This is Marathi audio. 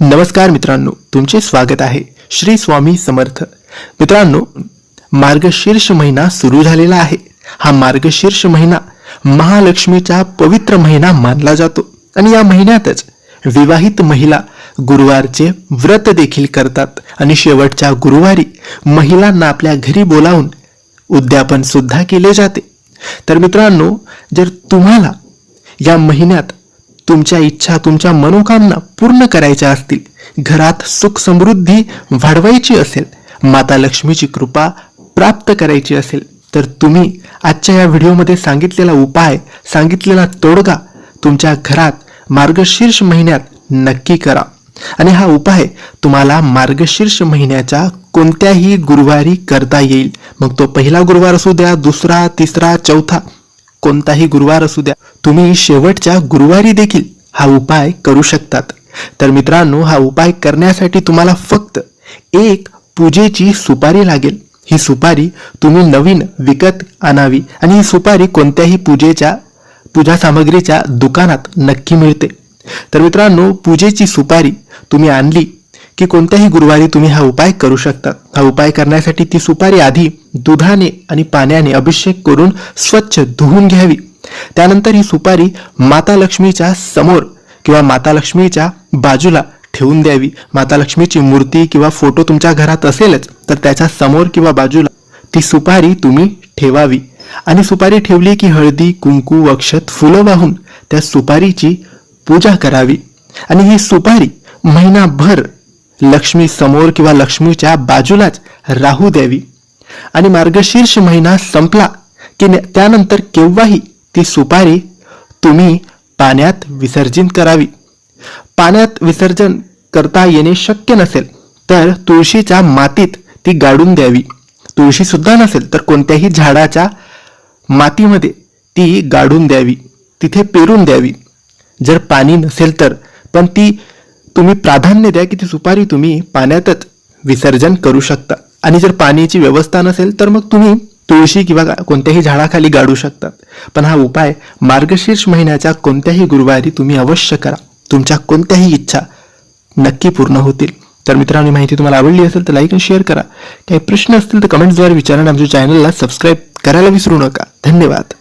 नमस्कार मित्रांनो तुमचे स्वागत आहे श्री स्वामी समर्थ. मित्रांनो मार्गशीर्ष महिना सुरू झालेला आहे. हा मार्गशीर्ष महिना महालक्ष्मीचा पवित्र महिना मानला जातो. आणि या महिन्यातच विवाहित महिला गुरुवारचे व्रत देखील करतात. आणि शेवटच्या गुरुवारी महिलांना आपल्या घरी बोलावून उद्यापन सुद्धा केले जाते. तर मित्रांनो जर तुम्हाला या महिन्यात तुमच्या इच्छा तुमच्या मनोकामना पूर्ण करायच्या असतील. घरात सुख समृद्धी वाढवायची असेल माता लक्ष्मीची कृपा प्राप्त करायची असेल तर तुम्ही आजच्या या व्हिडिओमध्ये सांगितलेला उपाय सांगितलेला तोडगा तुमच्या घरात मार्गशीर्ष महिन्यात नक्की करा. आणि हा उपाय तुम्हाला मार्गशीर्ष महिन्याच्या कोणत्याही गुरुवारी करता येईल. मग तो पहिला गुरुवार असू द्या दुसरा तिसरा चौथा कोणताही गुरुवार असू द्या तुम्ही शेवटच्या गुरुवारी देखील हा उपाय करू शकतात. तर मित्रांनो हा उपाय करण्यासाठी तुम्हाला फक्त एक पूजेची सुपारी लागेल. ही सुपारी तुम्ही नवीन विकत आणावी आणि ही सुपारी कोणत्याही पूजेच्या पूजा सामग्रीच्या दुकानात नक्की मिळते. तर मित्रांनो पूजेची सुपारी तुम्ही आणली की कोणत्याही गुरुवारी तुम्ही हा उपाय करू शकता. हा उपाय करण्यासाठी ती सुपारी आधी दुधाने आणि पाण्याने अभिषेक करून स्वच्छ धुवून घ्यावी. त्यानंतर ही सुपारी माता लक्ष्मीच्या समोर किंवा माता लक्ष्मीच्या बाजूला ठेवून द्यावी. माता लक्ष्मीची मूर्ती किंवा फोटो तुमच्या घरात असेलच तर त्याच्यासमोर किंवा बाजूला ती सुपारी तुम्ही ठेवावी. आणि सुपारी ठेवली की हळदी कुंकू अक्षत फुलं वाहून त्या सुपारीची पूजा करावी. आणि ही सुपारी महिनाभर लक्ष्मी समोर किंवा लक्ष्मीच्या बाजूलाच राहू द्यावी. आणि मार्गशीर्ष महिना संपला की त्यानंतर केव्हाही ती सुपारी तुम्ही पाण्यात विसर्जित करावी. पाण्यात विसर्जन करता येणे शक्य नसेल तर तुळशीच्या मातीत ती गाडून द्यावी. तुळशी सुद्धा नसेल तर कोणत्याही झाडाच्या मातीमध्ये ती गाडून द्यावी. तिथे पेरून द्यावी. जर पाणी नसेल तर पण ती तुम्ही प्राधान्य द्या की ती सुपारी तुम्ही पाण्यातच विसर्जन करू शकता. आणि जर पाण्याची व्यवस्था नसेल तर मग तुम्ही तुळशी किंवा कोणत्याही झाडाखाली गाडू शकतात. पण हा उपाय मार्गशीर्ष महिन्याच्या कोणत्याही गुरुवारी तुम्ही अवश्य करा. तुमच्या कोणत्याही इच्छा नक्की पूर्ण होतील. तर मित्रांनो ही माहिती तुम्हाला आवडली असेल तर लाईक आणि शेअर करा. काही प्रश्न असतील तर कमेंट्सद्वारे विचारा आणि आमच्या चॅनलला सबस्क्राईब करायला विसरू नका. धन्यवाद.